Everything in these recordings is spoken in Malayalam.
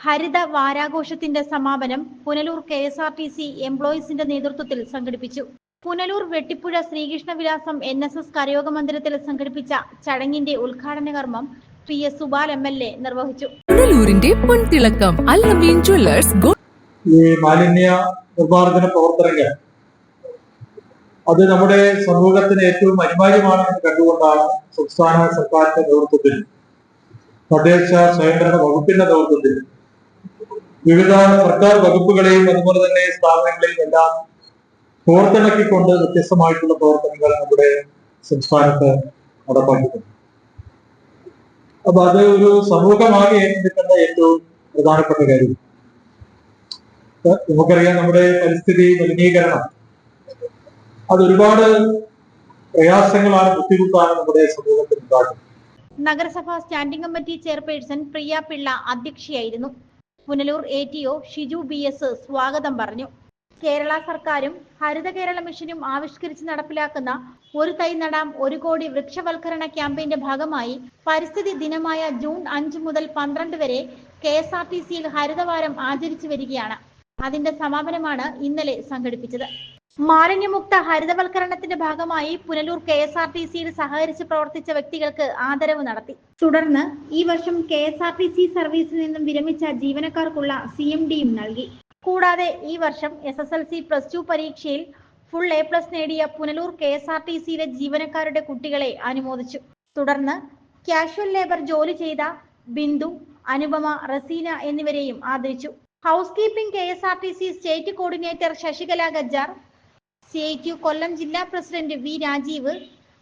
ഹരിത വാരാഘോഷത്തിന്റെ സമാപനം Punalur K S R T C എംപ്ലോയീസിന്റെ നേതൃത്വത്തിൽ സംഘടിപ്പിച്ചു. പുനലൂർ വെട്ടിപ്പുഴ ശ്രീകൃഷ്ണ വിലാസം എൻ എസ് എസ് കരയോഗ മന്ദിരത്തിൽ സംഘടിപ്പിച്ച ചടങ്ങിന്റെ ഉദ്ഘാടന കർമ്മം P S Subal M L A നിർവഹിച്ചു. പുനലൂരിന്റെ പൊൻതിളക്കം അല്ലമീൻ ജ്വല്ലേഴ്സ് ഈ മാലിന്യ നിർമ്മാർജന പ്രവർത്തനങ്ങൾ അത് നമ്മുടെ സമൂഹത്തിന് ഏറ്റവും അനിവാര്യമാണെന്ന് കണ്ടുകൊണ്ടാണ് സംസ്ഥാന സർക്കാരിന്റെ നേതൃത്വത്തിൽ തദ്ദേശ സ്വയംഭരണ വകുപ്പിന്റെ നേതൃത്വത്തിൽ വിവിധ സർക്കാർ വകുപ്പുകളെയും അതുപോലെ തന്നെ സ്ഥാപനങ്ങളെയും എല്ലാം കോർത്തിണക്കിക്കൊണ്ട് വ്യത്യസ്തമായിട്ടുള്ള പ്രവർത്തനങ്ങൾ നമ്മുടെ സംസ്ഥാനത്ത് നടപ്പാക്കിയിട്ടുണ്ട്. അപ്പൊ അത് ഒരു സമൂഹമാകെ ഏറ്റെടുക്കേണ്ട ഏറ്റവും പ്രധാനപ്പെട്ട കാര്യം. നമുക്കറിയാം നമ്മുടെ പരിസ്ഥിതി മലിനീകരണം. അത് ഒരുപാട് പ്രയാസങ്ങളാണ് ബുദ്ധിമുട്ടാണ് നമ്മുടെ സമൂഹത്തിൽ ഉണ്ടാകുന്നത്. നഗരസഭാ standing committee chairperson Priya Pillai അധ്യക്ഷയായിരുന്നു. Punalur A T O Shiju B S സ്വാഗതം പറഞ്ഞു. കേരള സർക്കാരും ഹരിത കേരള മിഷനും ആവിഷ്കരിച്ച് നടപ്പിലാക്കുന്ന ഒരു തൈ നടാം ഒരു കോടി വൃക്ഷവൽക്കരണ ക്യാമ്പയിന്റെ ഭാഗമായി പരിസ്ഥിതി ദിനമായ ജൂൺ അഞ്ച് മുതൽ പന്ത്രണ്ട് വരെ കെ എസ് ആർ ടി സിയിൽ ഹരിതവാരം ആചരിച്ചു വരികയാണ്. അതിന്റെ സമാപനമാണ് ഇന്നലെ സംഘടിപ്പിച്ചത്. മാലിന്യമുക്ത ഹരിതവൽക്കരണത്തിന്റെ ഭാഗമായി Punalur K S R T സിയിൽ സഹകരിച്ച് പ്രവർത്തിച്ച വ്യക്തികൾക്ക് ആദരവ് നടത്തി. തുടർന്ന് ഈ വർഷം K S R T C സർവീസിൽ നിന്നും വിരമിച്ച ജീവനക്കാർക്കുള്ള സി എം ഡിയും നൽകി. കൂടാതെ ഈ വർഷം S S L C plus two പരീക്ഷയിൽ ഫുൾ എ പ്ലസ് നേടിയ Punalur K S R T സിയിലെ ജീവനക്കാരുടെ കുട്ടികളെ അനുമോദിച്ചു. തുടർന്ന് കാഷ്വൽ ലേബർ ജോലി ചെയ്ത ബിന്ദു അനുപമ റസീന എന്നിവരെയും ആദരിച്ചു. Housekeeping K S R T C state coordinator Sasikala Gajjar C I T Kollam ജില്ലാ president V Rajeev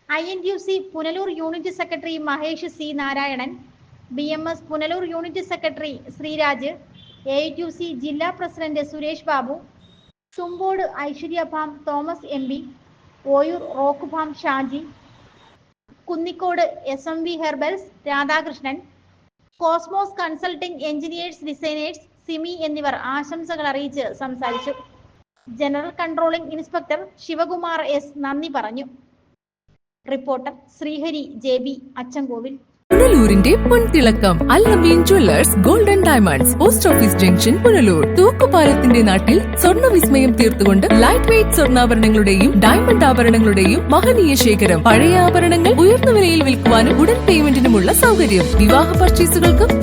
I N U C Punalur unit secretary Mahesh C Narayanan B M S Punalur unit secretary Sreeraj A U C ജില്ലാ president Suresh Babu ചുമ്പോട് Aishwarya ഭാം Thomas M P Oyoor rock ഭാം Shaji Kunnicode S M V herbals Radhakrishnan Cosmos consulting engineers designers Simi എന്നിവർ ആശംസകൾ അറിയിച്ച് സംസാരിച്ചു. General controlling inspector Sivakumar S നന്ദി പറഞ്ഞു. Reporter Sreehari J B Achankovil. പുനലൂരിന്റെ പൊൻതിളക്കം Allameen jewellers golden diamonds post office junction Punalur. തൂക്കുപാലത്തിന്റെ നാട്ടിൽ സ്വർണ വിസ്മയം തീർത്തുകൊണ്ട് ലൈറ്റ് വെയിറ്റ് സ്വർണാഭരണങ്ങളുടെയും ഡയമണ്ട് ആഭരണങ്ങളുടെയും മഹനീയ ശേഖരം. പഴയ ആഭരണങ്ങൾ ഉയർന്ന വിലയിൽ വിൽക്കുവാനും ഉടൻ പേയ്മെന്റിനുമുള്ള സൗകര്യം. വിവാഹ പർച്ചേസുകൾക്കും